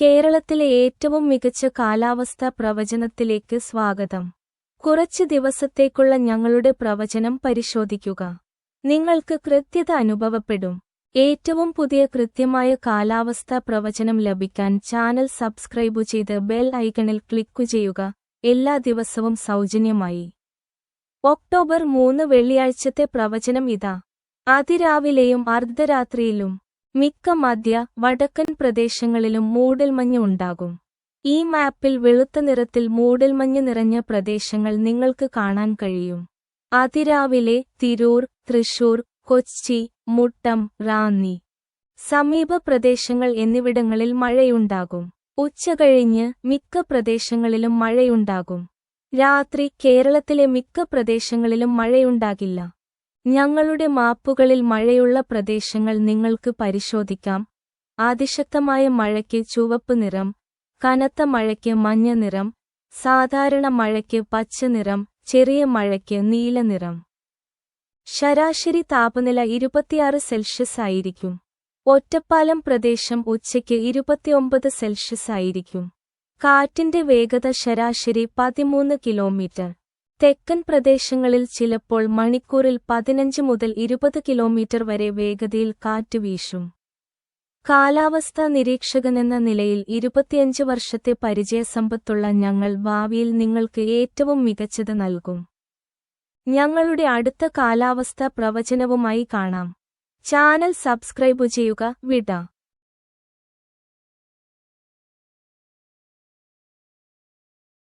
കേരളത്തിലെ ഏറ്റവും മികച്ച കാലാവസ്ഥാ പ്രവചനത്തിലേക്ക് സ്വാഗതം. കുറച്ച് ദിവസത്തേക്കുള്ള ഞങ്ങളുടെ പ്രവചനം പരിശോധിക്കുക. നിങ്ങൾക്ക് കൃത്യത അനുഭവപ്പെടും. ഏറ്റവും പുതിയ കൃത്യമായ കാലാവസ്ഥാ പ്രവചനം ലഭിക്കാൻ ചാനൽ സബ്സ്ക്രൈബ് ചെയ്ത് ബെൽ ഐക്കണിൽ ക്ലിക്കു ചെയ്യുക. എല്ലാ ദിവസവും സൗജന്യമായി. ഒക്ടോബർ മൂന്ന് വെള്ളിയാഴ്ചത്തെ പ്രവചനം ഇതാ. അതിരാവിലെയും അർദ്ധരാത്രിയിലും മിക്ക മധ്യ വടക്കൻ പ്രദേശങ്ങളിലും മൂടൽമഞ്ഞ് ഉണ്ടാകും. ഈ മാപ്പിൽ വെളുത്ത നിറത്തിൽ മൂടൽമഞ്ഞ് നിറഞ്ഞ പ്രദേശങ്ങൾ നിങ്ങൾക്ക് കാണാൻ കഴിയും. അതിരാവിലെ തിരൂർ തൃശൂർ കൊച്ചി മുട്ടം റാന്നി സമീപ പ്രദേശങ്ങൾ എന്നിവിടങ്ങളിൽ മഴയുണ്ടാകും. ഉച്ചകഴിഞ്ഞ് മിക്ക പ്രദേശങ്ങളിലും മഴയുണ്ടാകും. രാത്രി കേരളത്തിലെ മിക്ക പ്രദേശങ്ങളിലും മഴയുണ്ടാകില്ല. ഞങ്ങളുടെ മാപ്പുകളിൽ മഴയുള്ള പ്രദേശങ്ങൾ നിങ്ങൾക്ക് പരിശോധിക്കാം. അതിശക്തമായ മഴയ്ക്ക് ചുവപ്പ് നിറം കനത്ത മഴയ്ക്ക് മഞ്ഞ നിറം സാധാരണ മഴയ്ക്ക് പച്ച നിറം ചെറിയ മഴയ്ക്ക് നീല നിറം. ശരാശരി താപനില ഇരുപത്തിയാറ് സെൽഷ്യസ് ആയിരിക്കും. ഒറ്റപ്പാലം പ്രദേശം ഉച്ചയ്ക്ക് ഇരുപത്തിയൊമ്പത് സെൽഷ്യസ് ആയിരിക്കും. കാറ്റിന്റെ വേഗത ശരാശരി പതിമൂന്ന് കിലോമീറ്റർ. തെക്കൻ പ്രദേശങ്ങളിൽ ചിലപ്പോൾ മണിക്കൂറിൽ പതിനഞ്ച് മുതൽ ഇരുപത് കിലോമീറ്റർ വരെ വേഗതയിൽ കാറ്റ് വീശും. കാലാവസ്ഥാ നിരീക്ഷകനെന്ന നിലയിൽ ഇരുപത്തിയഞ്ച് വർഷത്തെ പരിചയസമ്പത്തുള്ള ഞങ്ങൾ ഭാവിയിൽ നിങ്ങൾക്ക് ഏറ്റവും മികച്ചത് നൽകും. ഞങ്ങളുടെ അടുത്ത കാലാവസ്ഥാ പ്രവചനവുമായി കാണാം. ചാനൽ സബ്സ്ക്രൈബ് ചെയ്യുക. വിട.